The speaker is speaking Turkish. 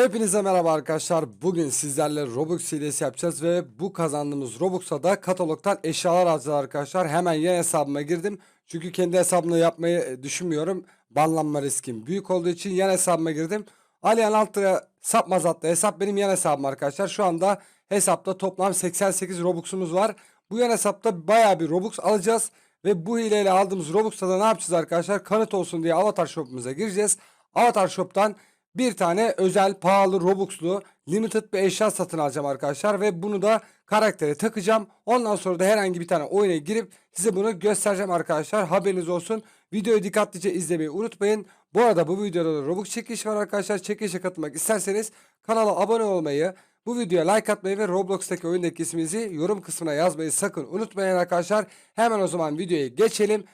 Hepinize merhaba arkadaşlar. Bugün sizlerle Robux hilesi yapacağız ve bu kazandığımız Robux'a da katalogdan eşyalar alacağız arkadaşlar. Hemen yeni hesabıma girdim. Çünkü kendi hesabımla yapmayı e, düşünmüyorum. Banlanma riskim büyük olduğu için yan hesabıma girdim. Aliyan Altıra Sapmaz adlı hesap benim yan hesabım arkadaşlar. Şu anda hesapta toplam 88 Robux'umuz var. Bu yan hesapta baya bir Robux alacağız. Ve bu hileyle aldığımız Robux'ta da ne yapacağız arkadaşlar? Kanıt olsun diye Avatar Shop'umuza gireceğiz. Avatar Shop'tan bir tane özel pahalı Robux'lu limited bir eşya satın alacağım arkadaşlar ve bunu da karaktere takacağım. Ondan sonra da herhangi bir tane oyuna girip size bunu göstereceğim arkadaşlar. Haberiniz olsun. Videoyu dikkatlice izlemeyi unutmayın. Bu arada bu videoda da Robux çekiliş var arkadaşlar. Çekilişe katılmak isterseniz kanala abone olmayı, bu videoya like atmayı ve Roblox'taki oyundaki isminizi yorum kısmına yazmayı sakın unutmayın arkadaşlar. Hemen o zaman videoya geçelim.